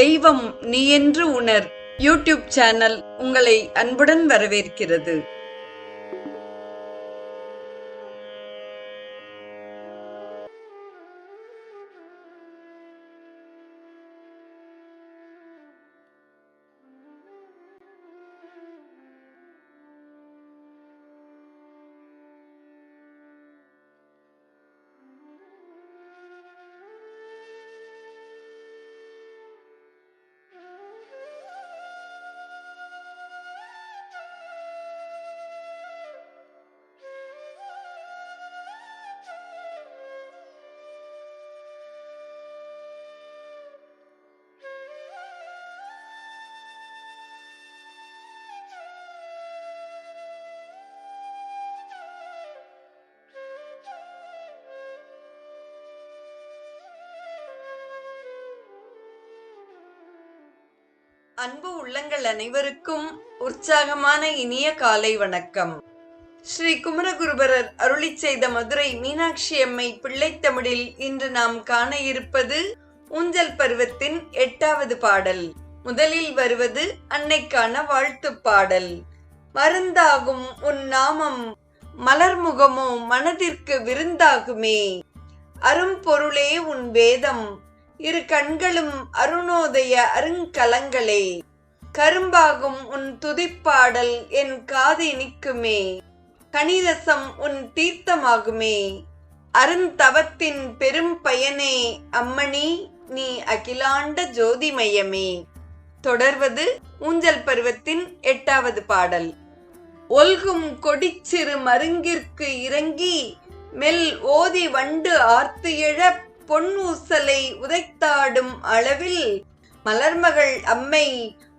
தெய்வம் நீ என்று உணர். யூடியூப் சேனல் உங்களை அன்புடன் வரவேற்கிறது. அன்பு உள்ளங்கள் அனைவருக்கும் உற்சாகமான இனிய காலை வணக்கம். ஸ்ரீ குமரகுருபரர் அருளி செய்த மதுரை மீனாட்சி அம்மை பிள்ளைத்தமிழில் இன்று நாம் காண இருப்பது ஊஞ்சல் பருவத்தின் எட்டாவது பாடல். முதலில் வருவது அன்னைக்கான வாழ்த்துப் பாடல். மருந்தாகும் உன் நாமம் மலர்முகமோ மனதிற்கு விருந்தாகுமே. அரும்பொருளே உன் வேதம் இரு கண்களும் அருணோதய அருங்கலங்களே. கரும்பாகும் உன் துதிப்பாடல் என் காதை நிற்குமே கனிரசம் உன் தீர்த்தமாகுமே. அருந்தவத்தின் பெரும் பயனே அம்மணி நீ அகிலாண்ட ஜோதிமயமே. தொடர்வது ஊஞ்சல் பருவத்தின் எட்டாவது பாடல். ஒல்கும் கொடிச்சிறு மருங்கிற்கு இறங்கி மெல் ஓதி வண்டு ஆர்த்து பொன் ஊசலை உதைத்தாடும் அளவில் மலர்மகள் அம்மை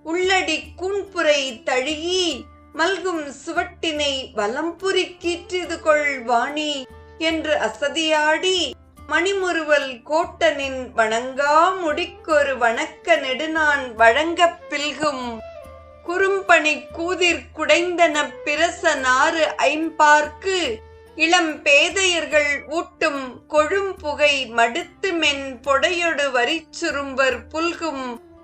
உள்ளடி கூண்புரை தழுகி மல்கும் சுவட்டினை வலம்புரி கீற்றிது கொள் வாணி என்று அசதியாடி மணிமுறுவல் கோட்டனின் வணங்கா முடிக்கொரு வணக்க நெடுநான் வழங்கப் பில்கும். குறும்பணி கூதிர் குடைந்தன பிரச நாறு ஐம்பார்க்கு இளம் பேதையர்கள் ஊட்டும் கொழும்புகை மடுத்து மென் பொடையொடு வரிச்சுரும்பர் புல்கும்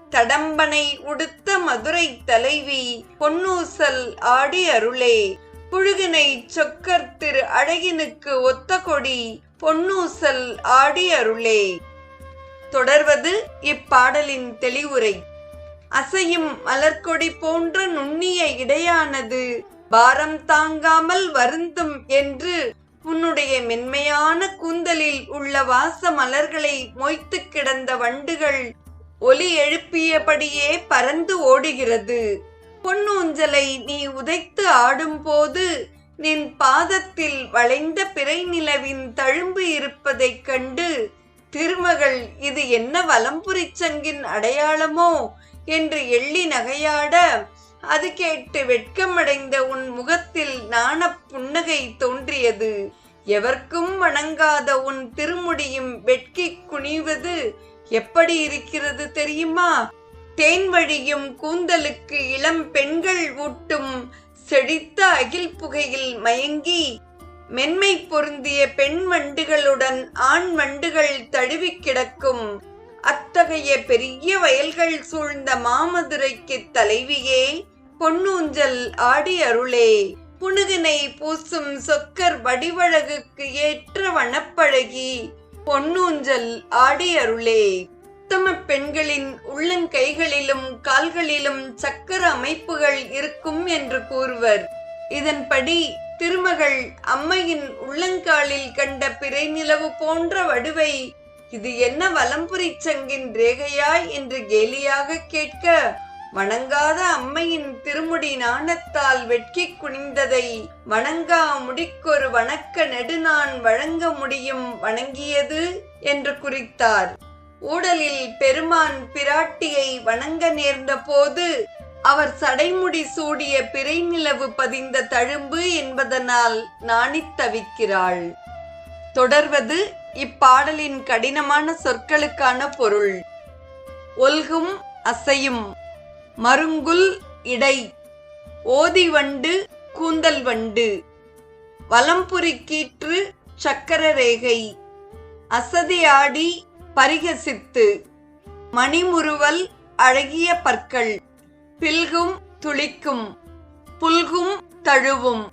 தடம்பனை உடுத்த மதுரை தலைவி பொன்னூசல் ஆடி அருளே. புழுகினை சொக்கர் திரு அழகினுக்கு ஒத்த கொடி பொன்னூசல் ஆடி அருளே. தொடர்வது இப்பாடலின் தெளிவுரை. அசையும் மலர்கொடி போன்ற நுண்ணிய இடையானது பாரம் தாங்காமல் வருந்தும் என்று உன்னுடைய மென்மையான கூந்தலில் உள்ள வாச மலர்களை மொய்த்து கிடந்த வண்டுகள் ஒலி எழுப்பியபடியே பறந்து ஓடுகிறது. பொன்னூஞ்சலை நீ உதைத்து ஆடும்போது நின் பாதத்தில் வளைந்த பிறை நிலவின் தழும்பு இருப்பதைக் கண்டு திருமகள் இது என்ன வலம்புரிச்சங்கின் அடையாளமோ? என்று எள்ளி நகையாட அது கேட்டு வெட்கமடைந்த உன் முகத்தில் நாண புன்னகை தோன்றியது. எவர்க்கும் வணங்காத உன் திருமுடியும் வெட்கி குனிவது எப்படி இருக்கிறது தெரியுமா? தேன் வழியும் கூந்தலுக்கு இளம் பெண்கள் ஊட்டும் செழித்த அகில் புகையில் மயங்கி மென்மை பொருந்திய பெண் வண்டுகளுடன் ஆண் வண்டுகள் தழுவி கிடக்கும். அத்தகைய பெரிய வயல்கள் சூழ்ந்த மாமதுரைக்கு தலைவியே பொன்னூஞ்சல் ஆடி அருளே புனுகினை பூசும் சொக்கர் வடிவழகுக்கு ஏற்ற வனப்பழகி பொன்னூஞ்சல் ஆடி அருளே உத்தம பெண்களின் உள்ளங்கைகளிலும் கால்களிலும் சக்கர அமைப்புகள் இருக்கும் என்று கூறுவர். இதன்படி திருமகள் அம்மையின் உள்ளங்காலில் கண்ட பிறை நிலவு போன்ற வடுவை இது என்ன வலம்புரி சங்கின் ரேகையாய் என்று கேலியாக கேட்க வணங்காத அம்மையின் திருமுடி நாணத்தால் வெட்கி குனிந்ததை வணங்கா முடிக்கொரு வணக்க நெடுநான் வழங்க முடியும் வணங்கியது என்று குறித்தார். ஊடலில் பெருமான் பிராட்டியை வணங்க நேர்ந்த போது அவர் சடைமுடி சூடிய பிறை நிலவு பதிந்த தழும்பு என்பதனால் நாணித் தவிக்கிறாள். தொடர்வது இப்பாடலின் கடினமான சொற்களுக்கான பொருள். ஒல்கும் அசையும் மருங்குல் இடை ஓதி வண்டு கூந்தல் வண்டு. வலம்புரி கீற்று சக்கர ரேகை அசதியாடி பரிகசித்து. மணிமுறுவல் அழகிய பற்கள் பில்கும் துளிக்கும் புல்கும் தழுவும்.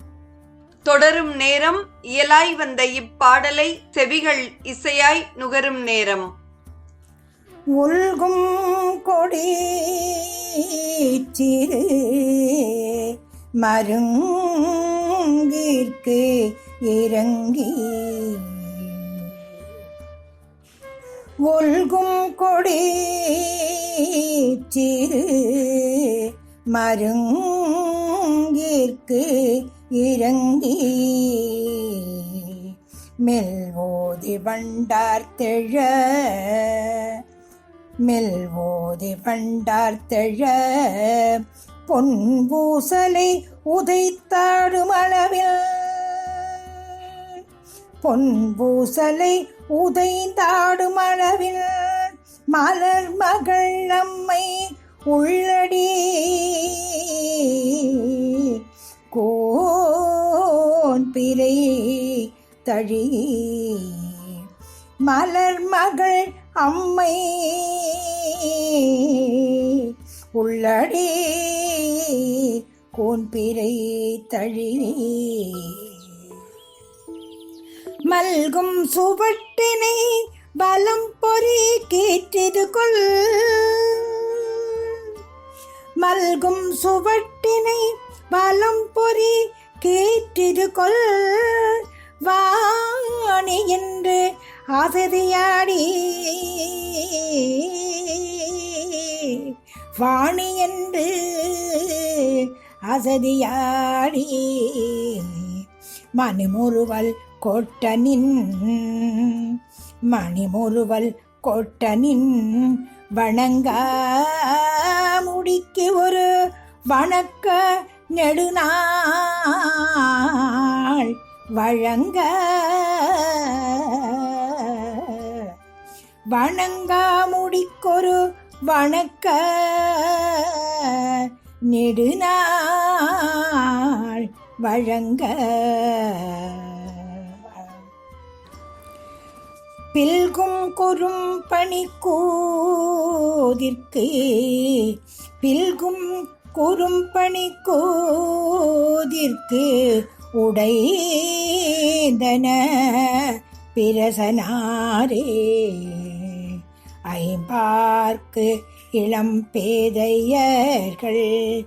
தொடரும் நேரம் இயலாய் வந்த இப்பாடலை செவிகள் இசையாய் நுகரும் நேரம். உல்கும் கொடி சிறு மருங்கிற்கு இறங்கி. ஒல்கும் கொடி சிறு மருங்கிற்கு இறங்கி. மெல்வோதி வண்டார் தெழ மெல்வோதி வண்டார்த்தெழ பொன்பூசலை உதைத்தாடும் அளவில். பொன்பூசலை உதைந்தாடும் அளவில். மலர் மகள் நம்மை உள்ளடி. கோன் பிறை தழி. மலர் மகள் அம்மை. உள்ளடி கோன்பிரை தழி மல்கும் சுவட்டினை பலம் பொறி கேற்றிது கொள். மல்கும் சுவட்டினை பலம் பொறி கேற்றிது கொள். வாணி என்று அசதியாடி வாணி என்று அசதியாடி மணிமுருவல் கொட்டனின் மணிமுருவல் கொட்டனின் வணங்கா முடிக்கு ஒரு வணக்க நெடுநாள் வழங்க வணங்காமுடிக்கொரு வணக்க. நெடுநாள் வழங்க. பில்கும் கொரும் பணிக்கூதிற்கு பில்கும் குறும் பணிக்கூதிற்கு உடைந்தன பிரசனாரே. ஐம்பார்க்கு இளம் பேதையர்கள்.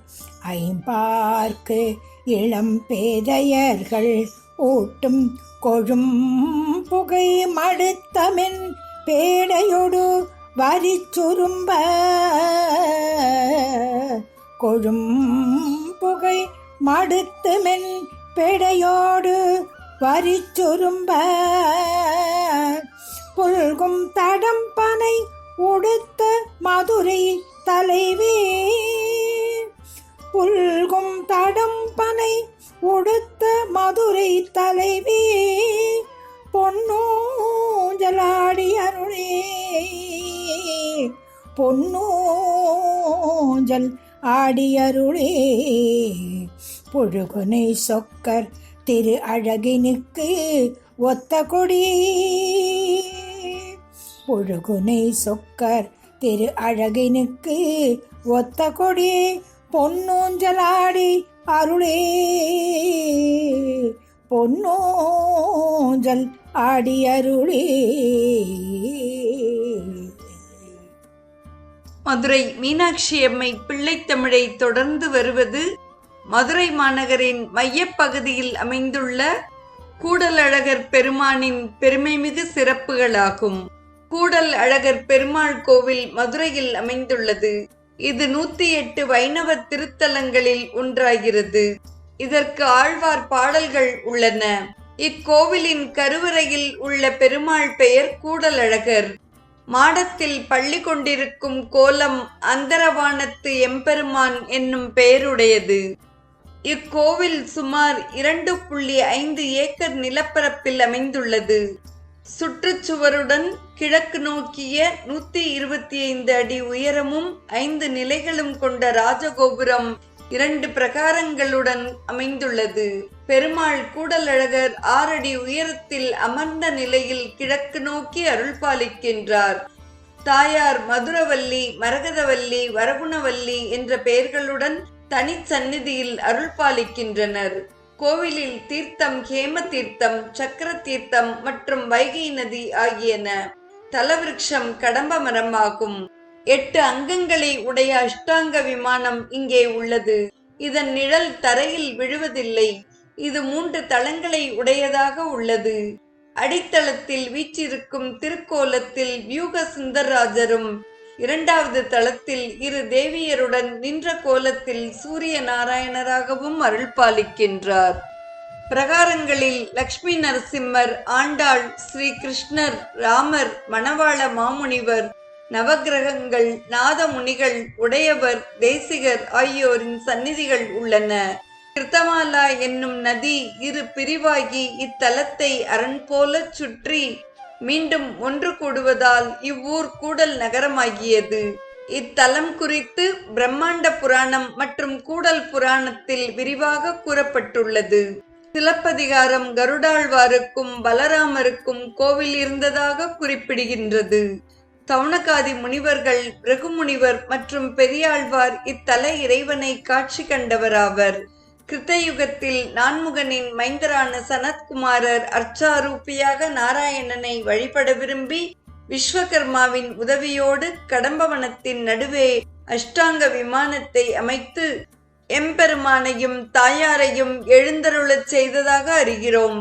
ஐம்பார்க்கு இளம் பேதையர்கள். ஊட்டும் கொழும் புகை மடுத்தமென் பேடையொடு வரி சுரும்ப. கொழும் புகை மடுத்துமென் பேடையோடு வரி சுரும்ப. புல்கும் தடம் பனை உடுத்த மதுரை தலைவே புல்கும் தடம் பனை உடுத்த மதுரை தலைவே பொன்னூஞ்சலாடி அருளே பொன்னூஞ்சல் ஆடியருளே பொழுகுனை சொக்கர் திரு அழகினுக்கு ஒத்த கொடி. புழுகுனை சொக்கர் திரு அழகினுக்கு ஒத்த கொடி பொன்னூஞ்சலாடி அருளே. பொன்னூஞ்சல் ஆடி அருளே. மதுரை மீனாட்சி அம்மை பிள்ளைத்தமிழை தொடர்ந்து வருவது மதுரை மாநகரின் மையப்பகுதியில் அமைந்துள்ள கூடலழகர் பெருமானின் பெருமைமிகு சிறப்புகளாகும். கூடல் அழகர் பெருமாள் கோவில் மதுரையில் அமைந்துள்ளது. இது நூத்தி எட்டு வைணவ திருத்தலங்களில் ஒன்றாகிறது. இதற்கு ஆழ்வார் பாடல்கள் உள்ளன. இக்கோவிலின் கருவறையில் உள்ள பெருமாள் பெயர் கூடலழகர் மாடத்தில் பள்ளி கொண்டிருக்கும் கோலம் அந்தரவானத்து எம்பெருமான் என்னும் பெயருடையது. இக்கோவில் சுமார் இரண்டு புள்ளி ஐந்து ஏக்கர் நிலப்பரப்பில் அமைந்துள்ளது. சுற்றுச்சுவருடன் கிழக்கு நோக்கிய நூத்தி இருபத்தி ஐந்து அடி உயரமும் ஐந்து நிலைகளும் கொண்ட ராஜகோபுரம் இரண்டு பிரகாரங்களுடன் அமைந்துள்ளது. பெருமாள் கூடலழகர் ஆறடி உயரத்தில் அமர்ந்த நிலையில் கிழக்கு நோக்கி அருள்பாலிக்கின்றார். தாயார் மதுரவல்லி மரகதவல்லி வரகுணவல்லி என்ற பெயர்களுடன் தனிச்சந்நிதியில் அருள் அருள்பாலிக்கின்றனர். கோவிலில் தீர்த்தம் ஹேம தீர்த்தம் சக்கர தீர்த்தம் மற்றும் வைகை நதி ஆகியன தலவிருட்சம் கடம்ப மரமாகும் எட்டு அங்கங்களை உடைய அஷ்டாங்க விமானம் இங்கே உள்ளது. இதன் நிழல் தரையில் விழுவதில்லை. இது மூன்று தளங்களை உடையதாக உள்ளது. அடித்தளத்தில் வீற்றிருக்கும் திருக்கோலத்தில் வியூக சுந்தரராஜரும் இரண்டாவது தளத்தில் இரு தேவியருடன் நின்ற கோலத்தில் சூரிய நாராயணராகவும் அருள் பாலிக்கின்றார். பிரகாரங்களில் லக்ஷ்மி நரசிம்மர் ஆண்டாள் ஸ்ரீ கிருஷ்ணர் ராமர் மணவாள மாமுனிவர் நவக்கிரகங்கள் நாதமுனிகள் உடையவர் தேசிகர் ஆகியோரின் சந்நிதிகள் உள்ளன. கிருத்தமாலா என்னும் நதி இரு பிரிவாகி இத்தலத்தை அரண் போலச் சுற்றி மீண்டும் ஒன்று கூடுவதால் இவ்வூர் கூடல் நகரமாகியது. இத்தலம் குறித்து பிரம்மாண்ட புராணம் மற்றும் கூடல் புராணத்தில் விரிவாக கூறப்பட்டுள்ளது. சிலப்பதிகாரம் கருடாழ்வாருக்கும் பலராமருக்கும் கோவில் இருந்ததாக குறிப்பிடுகின்றது. தவுணகாதி முனிவர்கள் ரகுமுனிவர் மற்றும் பெரியாழ்வார் இத்தல இறைவனை காட்சி கண்டவராவர். கிருத்தயுகத்தில் நான்முகனின் மைந்தரான சனத்குமாரர் அர்ச்சாரூபியாக நாராயணனை வழிபட விரும்பி விஸ்வகர்மாவின் உதவியோடு கடம்பவனத்தின் நடுவே அஷ்டாங்க விமானத்தை அமைத்து எம்பெருமானையும் தாயாரையும் எழுந்தருளச் செய்ததாக அறிகிறோம்.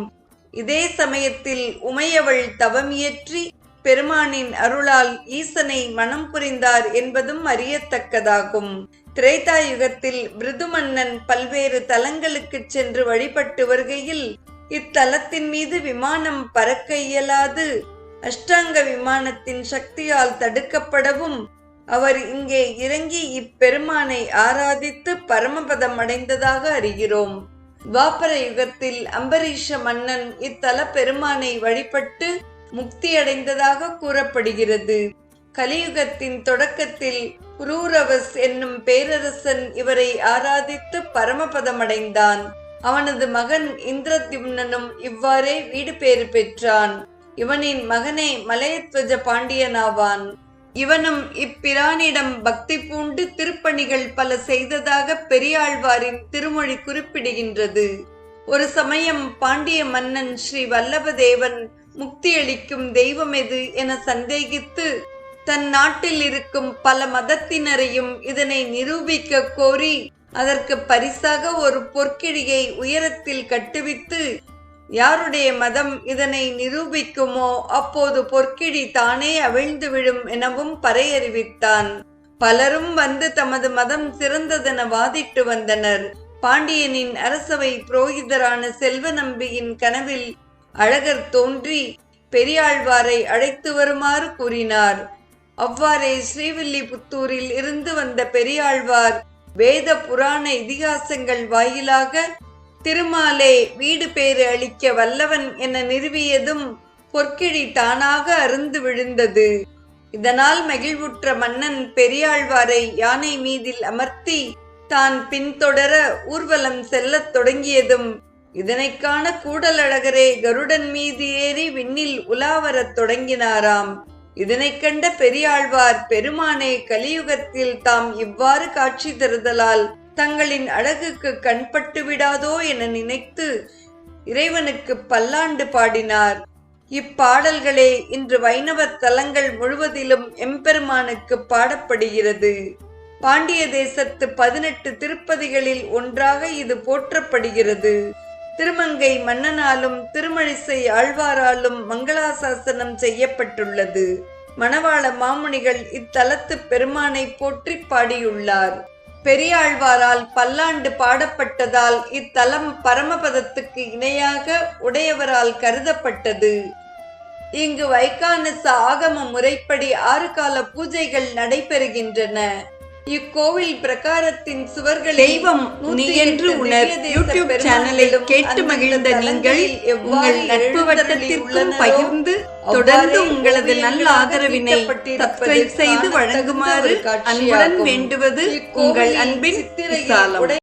இதே சமயத்தில் உமையவள் தவமியற்றி பெருமானின் அருளால் ஈசனை மனம் புரிந்தார் என்பதும் அறியத்தக்கதாகும். திரேதாயுகத்தில் பிருது மன்னன் பல்வேறு தலங்களுக்கு சென்று வழிபட்டு வருகையில் இத்தலத்தின் மீது விமானம் பறக்க இயலாது. அஷ்டாங்க விமானத்தின் சக்தியால் தடுக்கப்படவும் அவர் இங்கே இறங்கி இப்பெருமானை ஆராதித்து பரமபதம் அடைந்ததாக அறிகிறோம். துவாபர யுகத்தில் அம்பரீஷ மன்னன் இத்தல பெருமானை வழிபட்டு முக்தியடைந்ததாக கூறப்படுகிறது. கலியுகத்தின் தொடக்கத்தில் புரூரவஸ் என்னும் பேரரசன் இவரை ஆராதித்து பரமபதமடைந்தான். அவனது மகன் இந்திரத்யும்னனும் இவ்வாறே வீடு பேறு பெற்றான். இவனின் மகனே மலையத்வஜ பாண்டியனாவான். இவனும் இப்பிரானிடம் பக்தி பூண்டு திருப்பணிகள் பல செய்ததாக பெரியாழ்வாரின் திருமொழி குறிப்பிடுகின்றது. ஒரு சமயம் பாண்டிய மன்னன் ஸ்ரீ வல்லபதேவன் முக்தியளிக்கும் தெய்வம் எது என சந்தேகித்து தன் நாட்டில் இருக்கும் பல மதத்தினரையும் இதனை நிரூபிக்க கோரி அதற்கு பரிசாக ஒரு பொற்கிழியை உயரத்தில் கட்டுவித்து யாருடைய மதம் இதனை நிரூபிக்குமோ அப்போது பொற்கிழி தானே அவிழ்ந்து விழும் எனவும் பறையறிவித்தான். பலரும் வந்து தமது மதம் சிறந்ததென வாதிட்டு வந்தனர். பாண்டியனின் அரசவை புரோகிதரான செல்வ நம்பியின் கனவில் அழகர் தோன்றி பெரியாழ்வாரை அழைத்து வருமாறு கூறினார். அவ்வாறே ஸ்ரீவில்லிபுத்தூரில் இருந்து வந்த பெரியாழ்வார் வேத புராண இதிகாசங்கள் வாயிலாக திருமாலே வீடு பேறு அளிக்க வல்லவன் என நிறுவியதும் பொற்கிழி தானாக அருந்து விழுந்தது. இதனால் மகிழ்வுற்ற மன்னன் பெரியாழ்வாரை யானை மீதில் அமர்த்தி தான் பின்தொடர ஊர்வலம் செல்லத் தொடங்கியதும் இதனைக்கான கூடலழகரே கருடன் மீது ஏறி விண்ணில் உலாவரத் தொடங்கினாராம். இதனைக் கண்ட பெரியாழ்வார் பெருமானே கலியுகத்தில் தாம் இவ்வாறு காட்சி தருதலால் தங்களின் அழகுக்கு கண்பட்டு விடாதோ என நினைத்து இறைவனுக்கு பல்லாண்டு பாடினார். இப்பாடல்களே இன்று வைணவ தலங்கள் முழுவதிலும் எம்பெருமானுக்கு பாடப்படுகிறது. பாண்டிய தேசத்து பதினெட்டு திருப்பதிகளில் ஒன்றாக இது போற்றப்படுகிறது. திருமங்கை மன்னனாலும் திருமழிசை ஆழ்வாராலும் மங்களாசாசனம் செய்யப்பட்டுள்ளது. மணவாள மாமுனிகள் இத்தலத்து பெருமானை போற்றி பாடியுள்ளார். பெரியாழ்வாரால் பல்லாண்டு பாடப்பட்டதால் இத்தலம் பரமபதத்துக்கு இணையாக உடையவரால் கருதப்பட்டது. இங்கு வைகானச ஆகம முறைப்படி ஆறு கால பூஜைகள் நடைபெறுகின்றன. இக்கோவில் பிரகாரத்தின் சுவர்கள் தெய்வம் நீ என்று உணர் யூடியூப் சேனலை கேட்டு மகிழ்ந்த நீங்கள் உங்கள் நட்பு வட்டத்திற்கும் பகிர்ந்து தொடர்ந்து உங்களது நல்ல ஆதரவினை சப்ஸ்கிரைப் செய்து வழங்குமாறு அன்புடன் வேண்டுவது உங்கள் அன்பின்